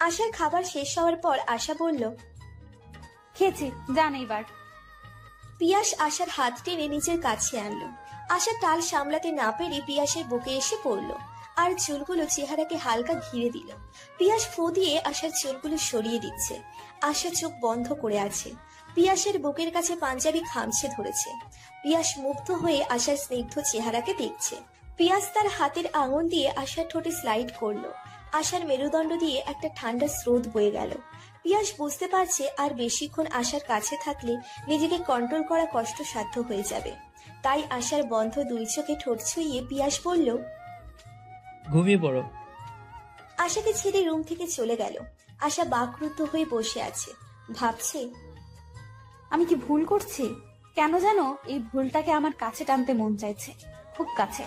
আশার খাবার শেষ হওয়ার পর আশা বলল খেয়েছি জান এইবার। পিয়াস আশার হাত টেনে নিজের কাছে আনলো। আশা টাল সামলাতে না পেরে পিয়াসের বুকে এসে পড়ল আর চুলগুলো চেহারাকে হালকা ঘিরে দিল। পিয়াস ফু দিয়ে আশার চুলগুলো সরিয়ে দিচ্ছে। আশা চোখ বন্ধ করে আছে। পিয়াসের বুকের কাছে পাঞ্জাবি খামছে ধরেছে। পিয়াস মুগ্ধ হয়ে আশার স্নিগ্ধ চেহারাকে দেখছে। পিয়াস তার হাতের আঙুল দিয়ে আশার ঠোঁটে স্লাইড করল। আশার মেরুদণ্ড দিয়ে একটা ঠান্ডা স্রোত বয়ে গেল। পিয়াস বুঝতে পারছে আর বেশিক্ষণ আশার কাছে থাকলে নিজেকে কন্ট্রোল করা কষ্টসাধ্য হয়ে যাবে। তাই আশার বন্ধ দুই চোখে ঠোঁট ছুঁয়ে পিয়াস বলল ঘুমিয়ে পড়ো। আশাকে ছেড়ে রুম থেকে চলে গেল। আশা বাকরুদ্ধ হয়ে বসে আছে। ভাবছে আমি কি ভুল করছি? কেন জানো এই ভুলটাকে আমার কাছে টানতে মন চাইছে। খুব কাছে।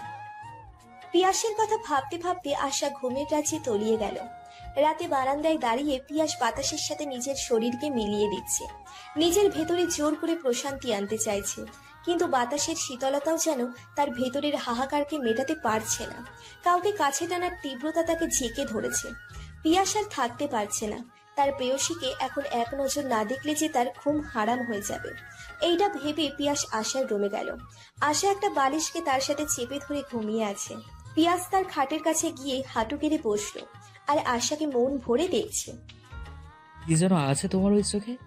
পিয়াসের কথা ভাবতে ভাবতে আশা ঘুমের রাজ্যে তলিয়ে গেল। রাতে বারান্দায় দাঁড়িয়ে পিয়াস বাতাসের সাথে নিজের শরীরকে মিলিয়ে দিচ্ছে। নিজের ভেতরে জোর করে প্রশান্তি আনতে চাইছে। কিন্তু বাতাসের শীতলতাও যেন তার ভেতরের হাহাকারকে মেটাতে পারছে না। কাউকে কাছে টানার তীব্রতা তাকে ঝেঁকে ধরেছে। পিয়াস আর থাকতে পারছে না। তার প্রেয়সীকে এখন এক নজর না দেখলে যে তার ঘুম হারাম হয়ে যাবে। এইটা ভেবে পিয়াস আশার রমে গেল। আশা একটা বালিশকে তার সাথে চেপে ধরে ঘুমিয়ে আছে। পিয়াস তার খাটের কাছে গিয়ে হাঁটু কেড়ে বসল আর আশাকে মন ভরে দেখছে। কি যেন আছে তোমার ওই চোখে?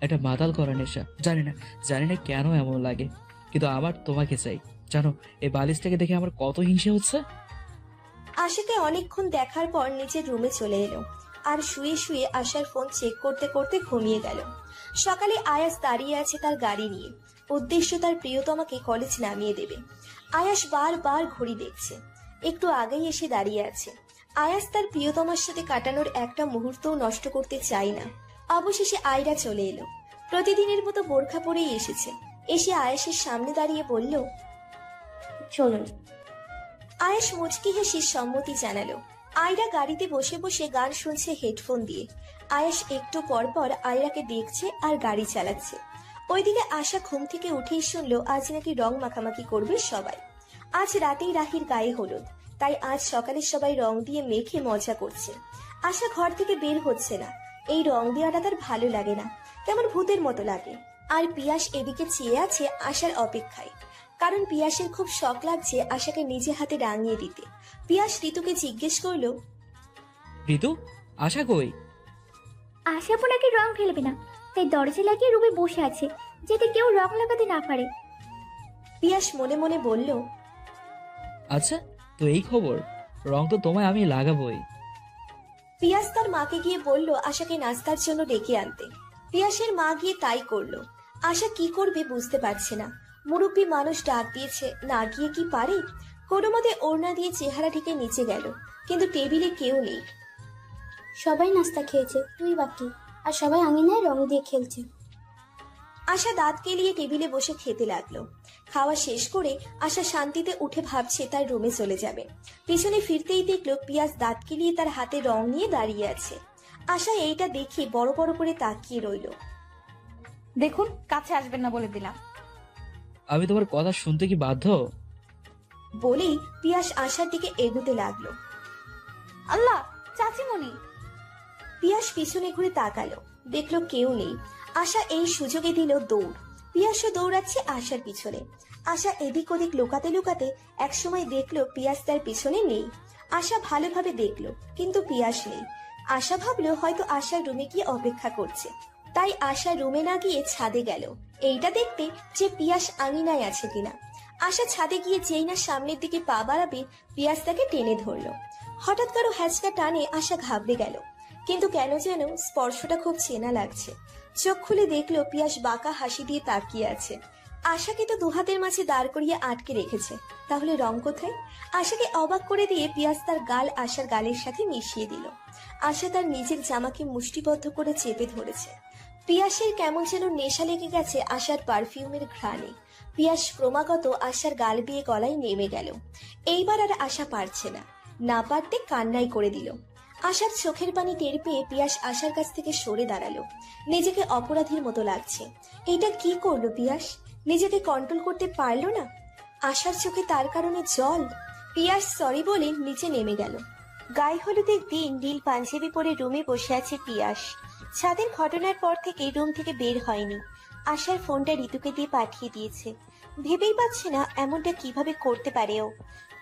একটা মাতাল করা নেশা। জানি না জানি না কেন এমন লাগে। কিন্তু আমার তোমাকে চাই। জানো এই বালিশটাকে দেখে আমার কত হিংসে হচ্ছে? আশাকে অনেকক্ষণ দেখার পর নিজের রুমে চলে এলো আর শুয়ে শুয়ে আশার ফোন চেক করতে করতে ঘুমিয়ে গেল। সকালে আয়াস দাঁড়িয়ে আছে তার গাড়ি নিয়ে। উদ্দেশ্য তার প্রিয়তমাকে কলেজ নামিয়ে দেবে। আয়াস বারবার ঘড়ি দেখছে। একটু আগেই এসে দাঁড়িয়ে আছে। আয়াস তার প্রিয়তমার সাথে কাটানোর একটা মুহূর্তও নষ্ট করতে চায় না। অবশেষে আয়রা চলে এলো। প্রতিদিনের মতো বোরখা পরেই এসেছে। এসে আয়াসের সামনে দাঁড়িয়ে বলল, চলুন। আয়াস মুচকি হেসে সম্মতি জানালো। আয়রা গাড়িতে বসে বসে গান শুনছে হেডফোন দিয়ে। আয়াস একটু পর পর আয়রাকে দেখছে আর গাড়ি চালাচ্ছে। ওইদিকে আশা ঘুম থেকে উঠেই শুনলো, আজ নাকি রং মাখামাখি করবে সবাই। আজ রাতেই রাহির গায়ে হলুদ। তাই আজ সকালে সবাই রং দিয়ে মেখে মজা করছে। আশা ঘর থেকে বের হচ্ছে না। এই রং দেওয়াটা তার ভালো লাগে না। কেমন ভূতের মতো লাগে। আর পিয়াস এদিকে চেয়ে আছে আশার অপেক্ষায়। কারণ পিয়াসের খুব শখ লাগছে আশাকে নিজে হাতে রাঙিয়ে দিতে। পিয়াস ঋতুকে জিজ্ঞেস করল ঋতু আশা কই? আশা আপনাকে রং ফেলবে না। তাই দরজা লাগিয়ে রুমে বসে আছে যাতে কেউ রং লাগাতে না পারে। পিয়াস মনে মনে বলল আচ্ছা তো এই খবর রং তো তোমায় আমি লাগাবোই। পিয়াস তার মাকে গিয়ে বলল আশাকে নাস্তার জন্য ডেকে আনতে। পিয়াসের মা গিয়ে তাই করল। আশা কি করবে বুঝতে পারছে না। মুরব্বী মানুষ ডাক দিয়েছে না গিয়ে কি পারে? কোনো মতে ওড়না দিয়ে চেহারা ঢেকে নিচে গেল কিন্তু টেবিলে কেউ নেই। সবাই নাস্তা খেয়েছে তুই বাকি? আর সবাই আঙিনায় রং দিয়ে খেলছে। আশা দাঁত কেলিয়ে টেবিলে বসে খেতে লাগল। খাওয়া শেষ করে আশা শান্তিতে উঠে ভাবছে তার রুমে চলে যাবে। পিছনে ফিরতেই দেখল পিয়াস দাঁত কেলিয়ে তার হাতে রং নিয়ে দাঁড়িয়ে আছে। আশা এইটা দেখে বড় বড় করে তাকিয়ে রইল। দেখুন কাছে আসবেন না বলে দিলাম। আমি তোমার কথা শুনতে কি বাধ্য? বলেই পিয়াস আশার দিকে এগোতে লাগল। আল্লাহ চাচিমণি। পিয়াস পিছনে ঘুরে তাকালো। দেখল কেউ নেই। আশা এই সুযোগে দিল দৌড়। পিয়াসও দৌড়াচ্ছে আশার পিছনে। আশা এদিক ওদিক লুকাতে লুকাতে একসময় দেখল পিয়াস তার পিছনে নেই। আশা ভালোভাবে দেখল, কিন্তু পিয়াস নেই। আশা ভাবলো হয়তো আশার রুমে গিয়ে অপেক্ষা করছে। তাই আশা রুমে না গিয়ে ছাদে গেল। এইটা দেখতে যে পিয়াস আঙিনায় আছে কিনা। আশা ছাদে গিয়ে যেই না সামনের দিকে পা বাড়াবে, পিয়াস তাকে টেনে ধরলো। হঠাৎ কারও হ্যাচকা টানে আশা ঘাবড়ে গেল। কিন্তু কেন যেন স্পর্শটা খুব চেনা লাগছে। চোখ খুলে দেখল পিয়াস বাঁকা হাসি দিয়ে তাকিয়ে আছে। আশাকে তো দুহাতের মাঝে দাঁড় করিয়ে আটকে রেখেছে। তাহলে রং কোথায়? আশাকে অবাক করে দিয়ে পিয়াস তার গাল আশার গালের সাথে মিশিয়ে দিল। আশা তার নিজের জামাকে মুষ্টিবদ্ধ করে চেপে ধরেছে। পিয়াসের কেমন যেন নেশা লেগে গেছে আশার পারফিউমের ঘ্রাণে। পিয়াস ক্রমাগত আশার গাল বিয়ে গলায় নেমে গেল। এইবার আর আশা পারছে না। না পারতে কান্নাই করে দিল। আশার চোখের পানি টের পেয়ে পিয়াস আশার কাছ থেকে সরে দাঁড়াল। নিজেকে অপরাধীর মতো লাগছে। এটা কি করল পিয়াস? নিজেকে কন্ট্রোল করতে পারল না? আশার চোখে তার কারণে জল? পিয়াস সরি বলে নিচে নেমে গেল। গায়ে হলুদের দিন নীল পাঞ্জাবি পরে রুমে বসে আছে পিয়াস। ছাদের ঘটনার পর থেকে রুম থেকে বের হয়নি। আশার ফোনটা ঋতুকে দিয়ে পাঠিয়ে দিয়েছে। ভেবেই পাচ্ছে না এমনটা কীভাবে করতে পারে ও।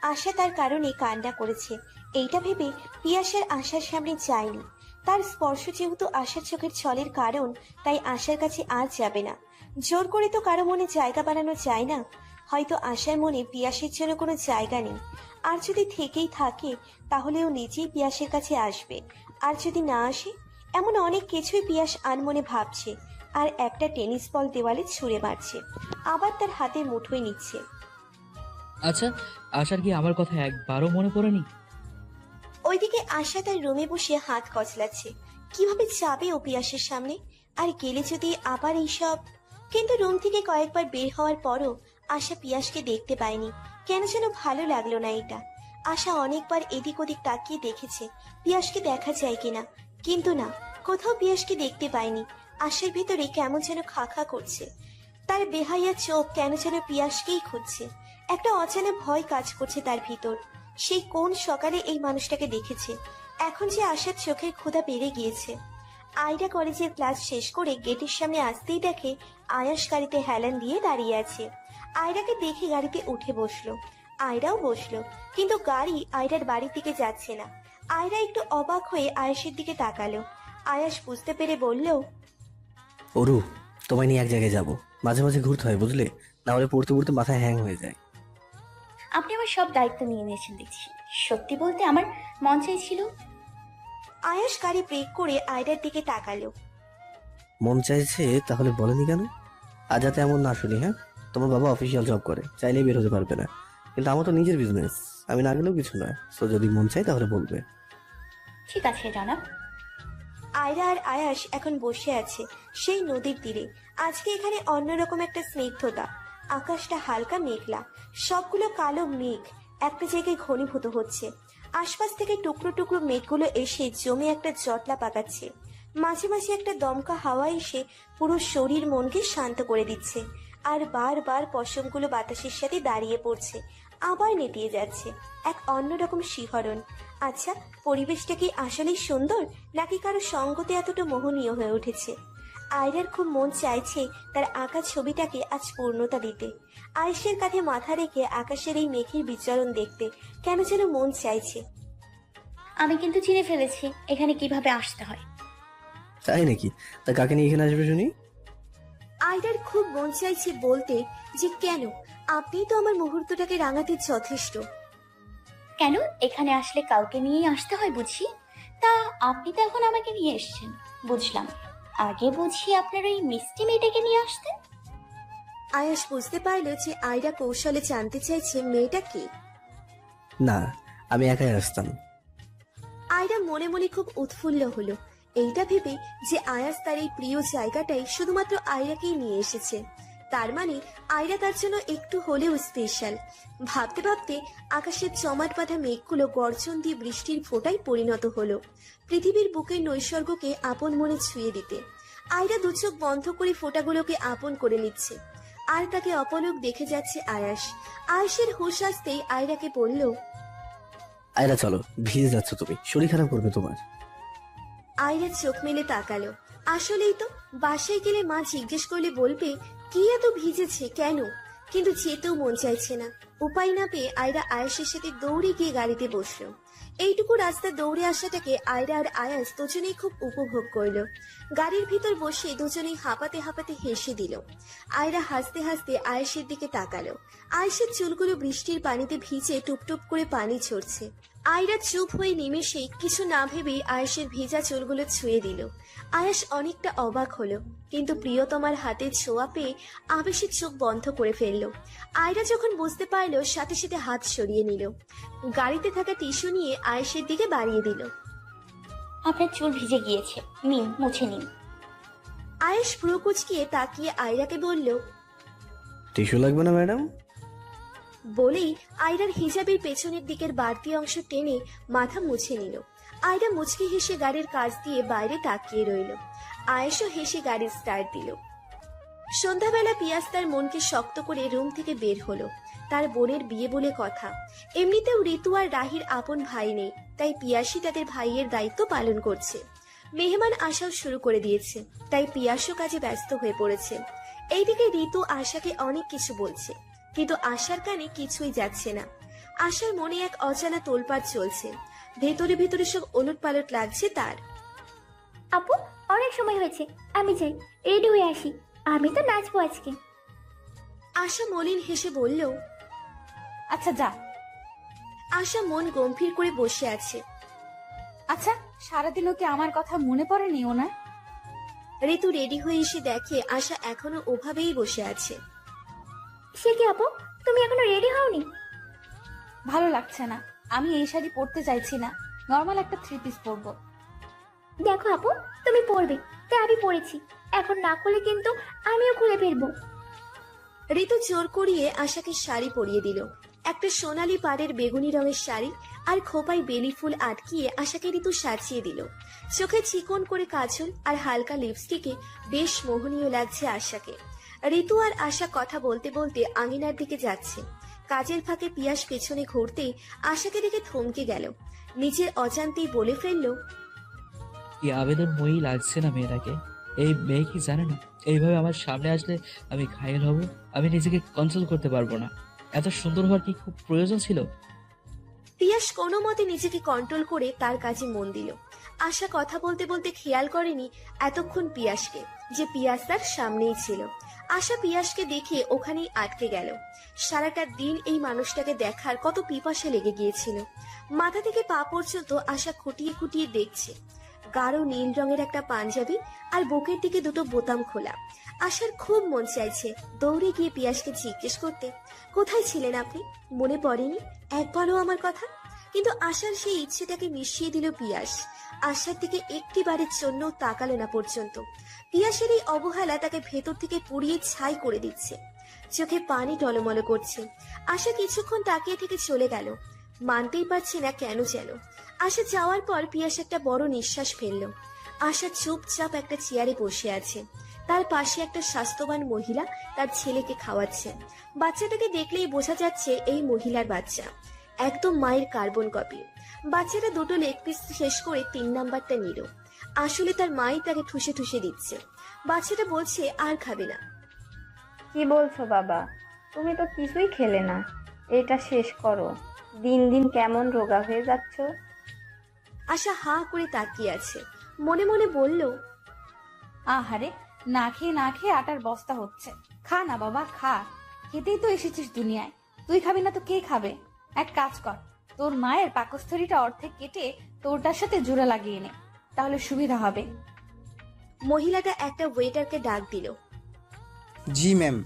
আশা তার কারণে কান্না করেছে। এইটা ভেবে পিয়াসের আশার সামনে যায়নি। তার স্পর্শ যেহেতু আশার চোখের ছলের কারণ, তাই আশার কাছে আর যাবে না। জোর করে তো কারও মনে জায়গা বানানো যায় না। হয়তো আশার মনে পিয়াসের জন্য কোনো জায়গা নেই। আর যদি থেকেই থাকে, তাহলে ও নিজেই পিয়াসের কাছে আসবে। আর যদি না আসে, এমন অনেক কিছুই পিয়াস আনমনে ভাবছে। আর একটা টেনিস বল দেওয়ালে ছুঁড়ে মারছে। আবার তার হাতে মুঠোয় নিচ্ছে। আচ্ছা আশার কি আমার কথা একবারও মনে পড়েনি? ওইদিকে আশা তার রুমে বসে হাত কচলাচ্ছে। কীভাবে যাবে ও পিয়াসের সামনে? আর গেলে যদি আবার এইসব? কিন্তু রুম থেকে কয়েকবার বের হওয়ার পরও আশা পিয়াসকে দেখতে পায়নি। কেন যেন ভালো লাগল না এটা। আশা অনেকবার এদিক ওদিক তাকিয়ে দেখেছে, পিয়াসকে দেখা যায় কিনা। কিন্তু না, কোথাও পিয়াসকে দেখতে পায়নি। আশার ভিতরে কেমন যেন খা খা করছে। তার বেহাইয়া চোখ কেন যেন পিয়াসকেই খুঁজছে। একটা অজানা ভয় কাজ করছে তার ভিতর। সেই কোন সকালে এই মানুষটাকে দেখেছে? এখন যে আশার চোখের ক্ষুধা বেড়ে গিয়েছে। আয়রা কলেজের ক্লাস শেষ করে গেটের সামনে আসতেই দেখে আয়াস গাড়িতে হেলান দিয়ে দাঁড়িয়ে আছে। আয়রাকে দেখে গাড়িতে উঠে বসল। আয়রাও বসল, কিন্তু গাড়ি আয়রার বাড়ির দিকে যাচ্ছে না। আয়রা একটু অবাক হয়ে আয়াসের দিকে তাকালো। আয়াস বুঝতে পেরে বলল, অরু, তোমায় নিয়ে এক জায়গায় যাব। মাঝে মাঝে ঘুরতে হয়, বুঝলে? না হলে পড়তে পড়তে মাথায় হ্যাং হয়ে যায়। আপনি আমার সব দায়িত্ব নিয়ে নিয়েছেন দেখছি। সত্যি বলতে আমার মন চাইছিল। আয়াস গাড়ি ব্রেক করে আয়রার দিকে তাকালো। মন চাইছে তাহলে বলেনি কেন? আজ যাতে এমন না শুনি হ্যাঁ? তোমার বাবা অফিসিয়াল জব করে চাইলেই বের হতে পারবে না। কিন্তু আমার তো নিজের বিজনেস আমি না গেলেও কিছু নয় তো যদি মন চাই তাহলে বলবে। ঠিক আছে জানাব। আয়রা আর আয়াস এখন বসে আছে সেই নদীর তীরে। আজকে এখানে অন্যরকম একটা স্নিগ্ধতা। আকাশটা হালকা মেঘলা, সবগুলো কালো মেঘ, একটা জায়গায় ঘনীভূত হচ্ছে। আশপাশ থেকে টুকরো টুকরো মেঘগুলো এসে জমে একটা জটলা পাকাচ্ছে। মাঝে মাঝে একটা দমকা হাওয়া এসে পুরো শরীর মনকে শান্ত করে দিচ্ছে আর বারবার পশমগুলো বাতাসের সাথে দাঁড়িয়ে পড়ছে, আবার নেতিয়ে যাচ্ছে, এক অন্যরকম শিহরণ। আচ্ছা পরিবেশটা কি আসলেই সুন্দর, নাকি কারও সঙ্গতে এতটা মোহনীয় হয়ে উঠেছে? আয়রার খুব মন চাইছে তার আঁকা ছবিটাকে আজ পূর্ণতা দিতে। আয়েশের কাঁধে মাথা রেখে আকাশের এই মেঘের বিচরণ দেখতে কেন যেন মন চাইছে। আমি কিন্তু চিনে ফেলেছি এখানে কীভাবে আসতে হয়। তাই নাকি? তা কাকে নিয়ে এখানে আসবে শুনি? আয়রার খুব মন চাইছে বলতে যে কেন? আপনি তো আমার মুহূর্তটাকে রাঙাতে যথেষ্ট। কেন? এখানে আসলে কাউকে নিয়েই আসতে হয় বুঝি? তা আপনি তো এখন আমাকে নিয়ে এসেছেন বুঝলাম। আগে বুঝি আপনার ওই মিষ্টি মেয়েটাকে নিয়ে আসতেন? আয়াস বুঝতে পারল যে আয়রা কৌশলে জানতে চাইছে মেয়েটা কে। না আমি একাই আসতাম। আয়রা মনে মনে খুব উৎফুল্ল হলো। এইটা ভেবে যে আয়াস তার এই প্রিয় জায়গাটাই শুধুমাত্র আয়রাকেই নিয়ে এসেছে। তার মানে আয়রা তার জন্য একটু হলেও স্পেশাল ভাবতে ভাবতে আকাশের জমাট বাঁধা মেঘগুলো গর্জন দিয়ে বৃষ্টির ফোঁটায় পরিণত হলো। পৃথিবীর বুকের নৈসর্গকে আপন মনে ছুঁয়ে দিতে। আয়রা দু চোখ বন্ধ করে ফোঁটাগুলোকে আপন করে নিচ্ছে। আর তাকে অপলক দেখে যাচ্ছে আয়াস। আয়াসের হুশ আসতেই আয়রাকে বলল আয়রা চলো ভিজে যাচ্ছ তুমি। শরীর খারাপ করবে তোমার। আয়রা চোখ মেলে তাকালো। আসলেই তো বাসায় গেলে মা জিজ্ঞেস করলে বলবে কি এত ভিজেছে, কেন? কিন্তু যেতেও মন চাইছে না। উপায় না পেয়ে আয়রা আয়াসের সাথে দৌড়ে গিয়ে গাড়িতে বসল। এইটুকু রাস্তা দৌড়ে আসাটাকে আয়রা আর আয়াস দুজনেই খুব উপভোগ করল। গাড়ির ভিতর বসে দুজনেই হাঁপাতে হাঁপাতে হেসে দিল। আয়রা হাসতে হাসতে আয়েশের দিকে তাকালো। আয়েশের চুলগুলো বৃষ্টির পানিতে ভিজে টুপটুপ করে পানি ঝরছে। আয়রা চুপ হয়ে নিমেষেই কিছু না ভেবেই আয়েশের ভেজা চুলগুলো ছুঁয়ে দিল। আয়াস অনেকটা অবাক হলো, কিন্তু প্রিয়তমার হাতে ছোঁয়া পেয়ে আবেশে চোখ বন্ধ করে ফেলল। আয়রা যখন বুঝতে পারল, সাথে সাথে হাত সরিয়ে নিল। গাড়িতে থাকা টিস্যু নিয়ে আয়েশের দিকে বাড়িয়ে দিল। আপনার চুল ভিজে গিয়েছে। নিন মুছে নিন। আয়েশ ভ্রু কুচকিয়ে তাকিয়ে আয়রাকে বলল টিস্যু লাগবে না ম্যাডাম? বলেই আয়রার হিজাবের পেছনের দিকের বাড়তি অংশ টেনে মাথা মুছে নিল। আয়রা মুচকি হেসে গাড়ির কাজ দিয়ে বাইরে তাকিয়ে রইল। আয়েশও হেসে গাড়ির স্টার্ট দিল। সন্ধ্যাবেলা পিয়াস তার মনকে শক্ত করে রুম থেকে বের হলো। তার বোনের বিয়ে বলে কথা। এমনিতেও ঋতু আর রাহির আপন ভাই নেই তাই পিয়াসি তাদের ভাইয়ের দায়িত্ব পালন করছে। মেহমান আসাও শুরু করে দিয়েছে তাই পিয়াসও কাজে ব্যস্ত হয়ে পড়েছে। এইদিকে ঋতু আশাকে অনেক কিছু বলছে কিন্তু আশার কানে কিছুই যাচ্ছে না। আশার মনে এক অজানা তোলপাট চলছে ভেতরে ভেতরে সব ওলট পালট লাগছে তার। আপু অনেক সময় হয়েছে আমি যাই রেডি হয়ে আসি আমি তো নাচবো আজকে। আশা মলিন হেসে বলল আচ্ছা যা। আশা মন গম্ভীর করে বসে আছে। আচ্ছা সারাদিন ওকে আমার কথা মনে পড়েনি ওনার? ঋতু রেডি হয়ে এসে দেখে আশা এখনও ওভাবেই বসে আছে। সে কি আপু? তুমি এখনও রেডি হওনি? ভালো লাগছে না। আমি এই শাড়ি পরতে চাইছি না। নর্মাল একটা থ্রি পিস পরব। দেখো আপু তুমি পরবে। তাই আমি পরেছি। এখন না করলে কিন্তু আমিও খুলে ফেলব। ঋতু জোর করিয়ে আশাকে শাড়ি পরিয়ে দিল। একটা সোনালী পাড়ের বেগুনি রঙের শাড়ি আর খোপায় বেলি ফুল আটকিয়ে আশাকে ঋতু সাজিয়ে দিল। চোখে চিকন করে কাজল আর হালকা লিপস্টিকে বেশ মোহনীয় লাগছে আশাকে। ঋতু আর আশা কথা বলতে বলতে আঙিনার দিকে যাচ্ছে। কাজের ফাঁকে পিয়াস পেছনে ঘুরতেই আশাকে দেখে থমকে গেল। নিজের অজান্তেই বলে ফেলল, কি আবেদন মই লাগছে না মেয়েটাকে? এই মেয়ে কি জানে না? এইভাবে আমার সামনে আসলে আমি ঘায়েল হব? আমি নিজেকে কন্ট্রোল করতে পারব না। এত সুন্দর হওয়ার কি খুব প্রয়োজন ছিল? পিয়াস কোনো মতে নিজেকে কন্ট্রোল করে তার কাজে মন দিল। আশা কথা বলতে বলতে খেয়াল করেনি এতক্ষণ পিয়াসকে, যে পিয়াস তার সামনেই ছিল। আশা পিয়াসকে দেখে ওখানেই আটকে গেল। সারাটা দিন এই মানুষটাকে দেখার কত পিপাসা লেগে গিয়েছিল। মাথা থেকে পা পর্যন্ত আশা খুঁটিয়ে খুঁটিয়ে দেখছে। গাঢ় নীল রঙের একটা পাঞ্জাবি আর বুকের দিকে দুটো বোতাম খোলা। আশার খুব মন চাইছে। দৌড়ে গিয়ে পিয়াসকে জিজ্ঞেস করতে, কোথায় ছিলেন আপনি? মনে পড়েনি? একবারও আমার কথা? কিন্তু আশার সেই ইচ্ছেটাকে মিশিয়ে দিল পিয়াস। আশার দিকে একটি বারের জন্য তাকালো না পর্যন্ত। পিয়াসের এই অবহেলা তাকে ভেতর থেকে পুড়িয়ে ছাই করে দিচ্ছে। চোখে পানি টলমল করছে। আশা কিছুক্ষণ তাকিয়ে থেকে চলে গেল। মানতেই পারছে না কেন যেন। আশা যাওয়ার পর পিয়াস একটা বড় নিঃশ্বাস ফেলল। আশা চুপচাপ একটা চেয়ারে বসে আছে। তার পাশে একটা স্বাস্থ্যবান মহিলা তার ছেলেকে খাওয়াচ্ছে। বাচ্চাটাকে দেখলেই বোঝা যাচ্ছে এই মহিলার বাচ্চা। একদম মায়ের কার্বন কপি। বাচ্চাটা দুটো লেগ পিস শেষ করে তিন নাম্বারটা নিল। আসলে তার মাই তাকে ঠুসে ঠুসে দিচ্ছে। বাচ্চাটা বলছে আর খাবে না। কি বলছো বাবা? তুমি তো কিছুই খেলে না। এটা শেষ করো। দিন দিন কেমন রোগা হয়ে যাচ্ছ? আশা হা করে তাকিয়ে আছে। মনে মনে বলল আহারে না খেয়ে না খেয়ে আটার বস্তা হচ্ছে। খা না বাবা খা। খেতেই তো এসেছিস দুনিয়ায়। তুই খাবি না তো কে খাবে? এক কাজ কর তোর মায়ের পাকস্থলীটা অর্ধেক কেটে তোরটার সাথে জোড়া লাগিয়ে নে তাহলে সুবিধা হবে। মহিলাটা একটা ওয়েটারকে ডাক দিল। জি ম্যাম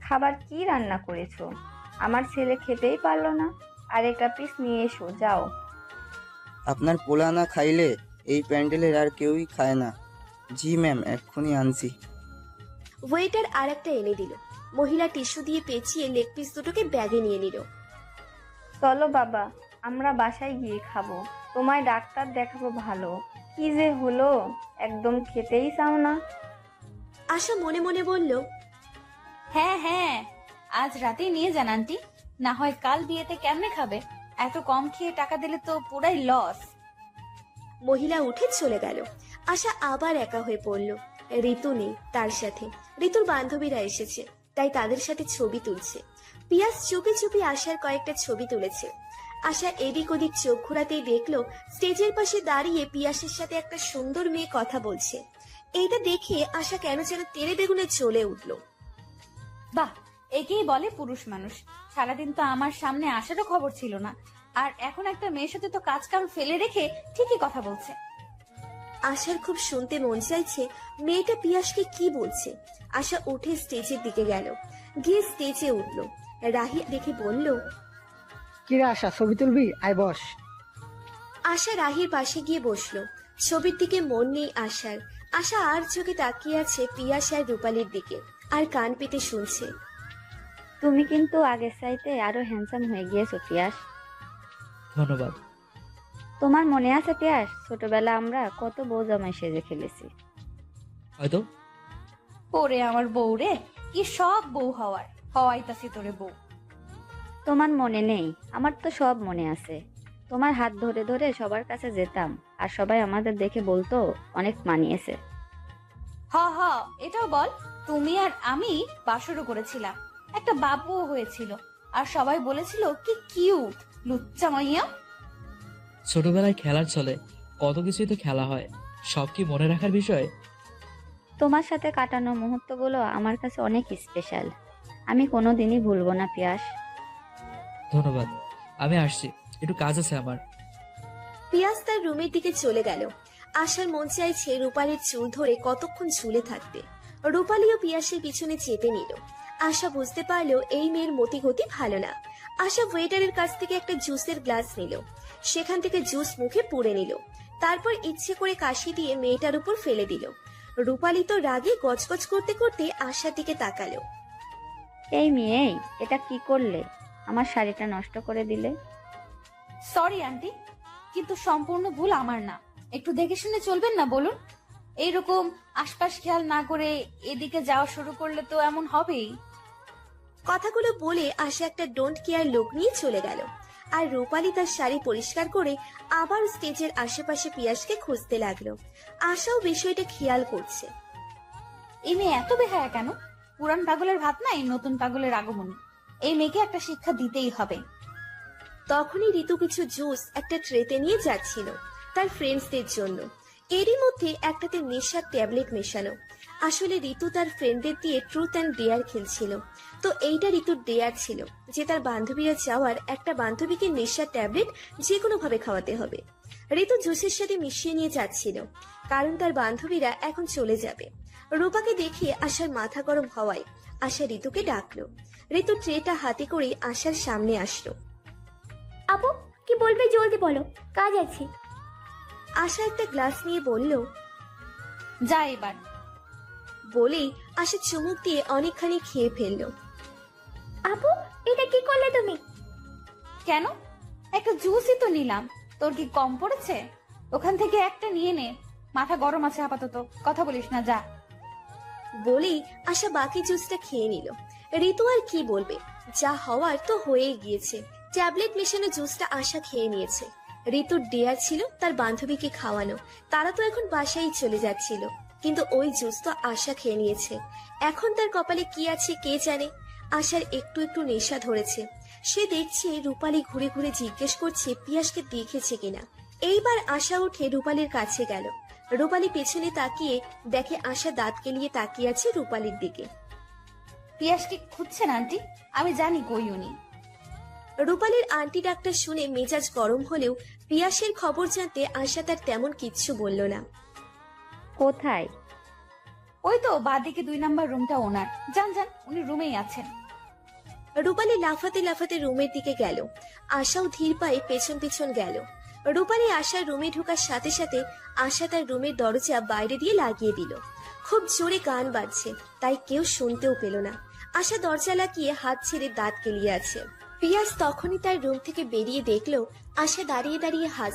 খাবার কি রান্না করেছ? আমার ছেলে খেতেই পারল না। আর একটা পিস নিয়ে এসো যাও। আপনার পোলা না খাইলে এই প্যান্ডেলের আর কেউই খায় না। জি ম্যাম এক্ষুনি আনছি। ওয়েটার আর একটা এনে দিল। মহিলা টিস্যু দিয়ে পেঁচিয়ে লেগ পিস দুটোকে ব্যাগে নিয়ে নিল। চলো বাবা আমরা বাসায় গিয়ে খাব। তোমায় ডাক্তার দেখাবো ভালো। কি যে হলো একদম খেতেই চাও না? আশা মনে মনে বলল হ্যাঁ হ্যাঁ আজ রাতেই নিয়ে যান আন্টি। না হয় কাল বিয়েতে কেমনে খাবে? এত কম খেয়ে টাকা দিলে তো পুরাই লস মহিলা উঠে চলে গেল। আশা আবার একা হয়ে পড়ল। ঋতু নেই তার সাথে। ঋতুর বান্ধবীরা এসেছে, তাই তাদের সাথে ছবি তুলছে। পিয়াস চুপি চুপি আশার কয়েকটা ছবি তুলেছে। আশা এদিক ওদিক চোখ ঘোরাতেই দেখল, স্টেজের পাশে দাঁড়িয়ে পিয়াসের সাথে একটা সুন্দর মেয়ে কথা বলছে। এইটা দেখে আশা কেন যেন তেরে বেগুনে চলে উঠল। বাহ, একেই বলে পুরুষ মানুষ। সারাদিন তো আমার সামনে আসারও খবর ছিল না। আর এখন একটা মেয়ের সাথে তো কাজ কাম ফেলে রেখে ঠিকই কথা বলছে। আশার খুব শুনতে মন চাইছে মেয়েটা পিয়াসকে কি বলছে। আশা উঠে স্টেজের দিকে গেল। গিয়ে স্টেজে উঠল। রাহি দেখে বলল কিরে আশা ছবি তুলবি? আয় বস। আশা রাহির পাশে গিয়ে বসল। ছবির দিকে মন নেই আশার। আশা আর চোখে তাকিয়ে আছে পিয়াস আর রূপালির দিকে আর কান পেতে শুনছে। তুমি কিন্তু আগের চাইতে আরও হ্যান্ডসাম হয়ে গিয়েছো পিয়াস। ধন্যবাদ। তোমার মনে আছে পিয়াস ছোটবেলা আমরা কত বউ জামাই সেজে খেলেছি হয়তো। ওরে আমার বউ রে কি সব বউ হওয়ার? হওয়াইতাছি তোরে বউ। তোমার মনে নেই আমার তো সব মনে আছে। তোমার হাত ধরে ধরে সবার কাছে যেতাম আর সবাই আমাদের দেখে বলতো অনেক মানিয়েছে। হ হ এটাও বল তুমি আর আমি বাসরও করেছিলাম। একটা বাবুও হয়েছিল আর সবাই বলেছিল কি কিউট লুচ্চা মাইয়া। ছোটবেলায় খেলার চলে কত কিছুই তো খেলা হয়। সব কি মনে রাখার বিষয়? তোমার সাথে কাটানো মুহূর্তগুলো আমার কাছে অনেক স্পেশাল আমি কোনোদিনই ভুলবো না পিয়াস। ধন্যবাদ। আমি আসছি। একটু কাজ আছে আমার। পিয়াস তার রুমের দিকে চলে গেল। আশার মন চাইছে রূপালীর চুল ধরে কতক্ষণ ঝুলে থাকতে রূপালীও পিয়াসের পিছনে চেপে নিল। আশা বুঝতে পারল এই মেয়ের মতিগতি ভালো না। আশা ওয়েটারের কাছ থেকে একটা জুসের গ্লাস নিল। সেখান থেকে জুস মুখে পুড়ে নিল। তারপর ইচ্ছে করে কাশি দিয়ে মেয়েটার উপর ফেলে দিল। রূপালী তো রাগে গজগজ করতে করতে আশার দিকে তাকালো। এই মেয়ে এটা কি করলে? আমার শাড়িটা নষ্ট করে দিলে। সরি আন্টি কিন্তু সম্পূর্ণ ভুল আমার না। একটু দেখে শুনে চলবেন না বলুন। এইরকম আশপাশ খেয়াল না করে এদিকে যাওয়া শুরু করলে তো এমন হবেই। কথাগুলো বলে আশা একটা ডোন্ট কেয়ার লোক নিয়ে চলে গেল। আর রূপালী তার শাড়ি পরিষ্কার করে আবার স্টেজের আশেপাশে পিয়াসকে খুঁজতে লাগল। আশাও বিষয়টা খেয়াল করছে। এই মেয়ে এত বেহায়া কেন? পুরান পাগলের ভাত নাই নতুন পাগলের আগমন। এই মেয়েকে একটা শিক্ষা দিতেই হবে। তখনই ঋতু কিছু জুস একটা ট্রেতে নিয়ে যাচ্ছিল তার ফ্রেন্ডসদের জন্য। এরই মধ্যে একটাতে নেশার ট্যাবলেট মেশানো। আসলে ঋতু তার ফ্রেন্ডদের দিয়ে ট্রুথ অ্যান্ড ডেয়ার খেলছিল। তো এইটা ঋতুর ডেয়ার ছিল যে তার বান্ধবীরা যাওয়ার একটা বান্ধবীকে নেশার ট্যাবলেট যে কোনো ভাবে খাওয়াতে হবে। ঋতু জুসের সাথে মিশিয়ে নিয়ে যাচ্ছিল কারণ তার বান্ধবীরা এখন চলে যাবে। রূপাকে দেখে আশার মাথা গরম হওয়ায় আশা ঋতুকে ডাকলো। ঋতু ট্রেটা হাতে করে আশার সামনে আসলো। আপু কি বলবে জলদি বলো কাজ আছে। আশা একটা গ্লাস নিয়ে বলল যা এবার। বলেই আশা চুমুক দিয়ে অনেকখানি খেয়ে ফেলল। আপু এটা কি করলে তুমি? কেন? একটা জুসই তো নিলাম। তোর কি কম পড়েছে? ওখান থেকে একটা নিয়ে নে। মাথা গরম আছে আপাতত। কথা বলিস না যা। বলেই আশা বাকি জুসটা খেয়ে নিল। ঋতু আর কি বলবে? যা হওয়ার তো হয়েই গিয়েছে। ট্যাবলেট মেশানো জুসটা আশা খেয়ে নিয়েছে। ঋতুর ডেয়ার ছিল তার বান্ধবীকে খাওয়ানো। তারা তো এখন বাসায় চলে যাচ্ছিল। কিন্তু ওই জুস তো আশা খেয়ে নিয়েছে। এখন তার কপালে কি আছে কে জানে? আশার একটু একটু নেশা ধরেছে। সে দেখছে রূপালি ঘুরে ঘুরে জিজ্ঞেস করছে পিয়াসকে দেখেছে কিনা? এইবার আশা উঠে রূপালির কাছে গেল। রূপালি পেছনে তাকিয়ে দেখে আশা দাঁত কেলিয়ে তাকিয়ে আছে রূপালির দিকে। পিয়াসকে খুঁজছেন আন্টি? আমি জানি কই উনি। রূপালীর আন্টি ডাক্তার শুনে মেজাজ গরম হলেও পিয়াসের খবর জানতে আশা তার তেমন কিচ্ছু বলল না। কোথায়? ওই তো বাদিকে দুই নাম্বার রুমটা ওনার। যান যান উনি রুমেই আছেন। রূপালী লাফাতে লাফাতে রুমের দিকে গেল। আশাও ধীর পায়ে পেছন পেছন গেল। রূপালী আশার রুমে ঢোকার সাথে সাথে আশা তার রুমের দরজা বাইরে দিয়ে লাগিয়ে দিল। খুব জোরে গান বাজছে তাই কেউ শুনতেও পেল না। আশা দরজা লাগিয়ে হাত ছেড়ে দাঁত কেলিয়ে আছে। পিয়াস তখনই তার রুম থেকে বেরিয়ে দেখল আশা দাঁড়িয়ে দাঁড়িয়ে হাস